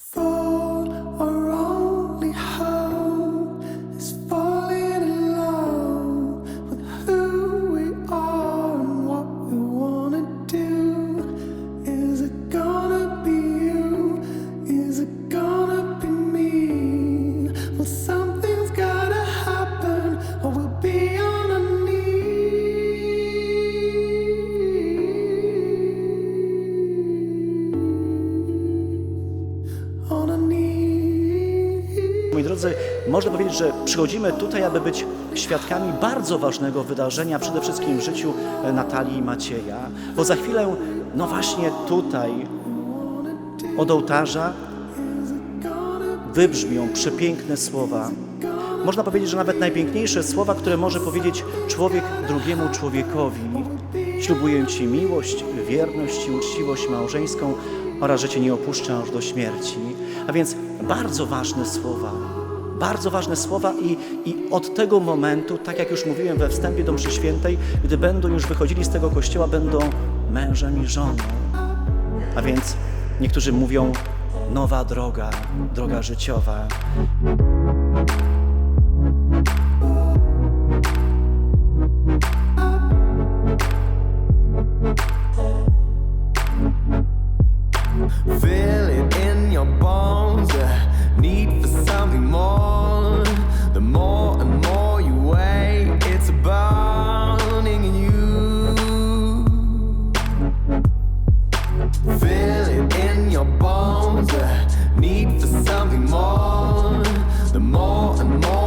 For. Moi drodzy, można powiedzieć, że przychodzimy tutaj, aby być świadkami bardzo ważnego wydarzenia, przede wszystkim w życiu e, Natalii i Macieja, bo za chwilę, no właśnie tutaj, od ołtarza, wybrzmią przepiękne słowa. Można powiedzieć, że nawet najpiękniejsze słowa, które może powiedzieć człowiek drugiemu człowiekowi. Ślubuję Ci miłość, wierność i uczciwość małżeńską oraz, że Cię nie opuszczę aż do śmierci. A więc bardzo ważne słowa. Bardzo ważne słowa i, i od tego momentu, tak jak już mówiłem we wstępie do mszy świętej, gdy będą już wychodzili z tego kościoła, będą mężem i żoną. A więc niektórzy mówią nowa droga, droga życiowa. More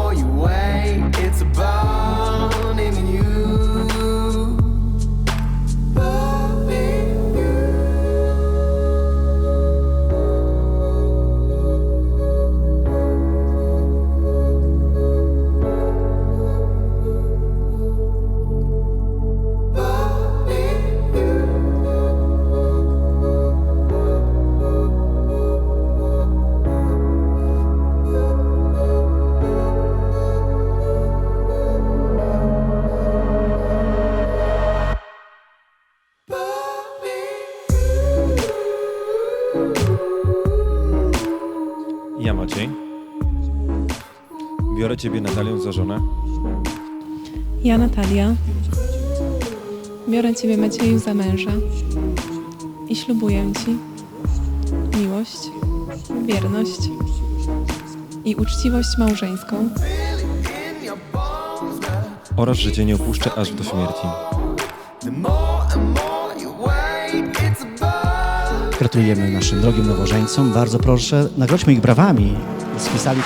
Maciej. Biorę ciebie Natalią za żonę. Ja, Natalia, biorę Ciebie, Macieju, za męża i ślubuję Ci miłość, wierność i uczciwość małżeńską Oraz, że cię nie opuszczę aż do śmierci. Gratulujemy naszym drogim nowożeńcom. Bardzo proszę, nagrodźmy ich brawami. Spisali.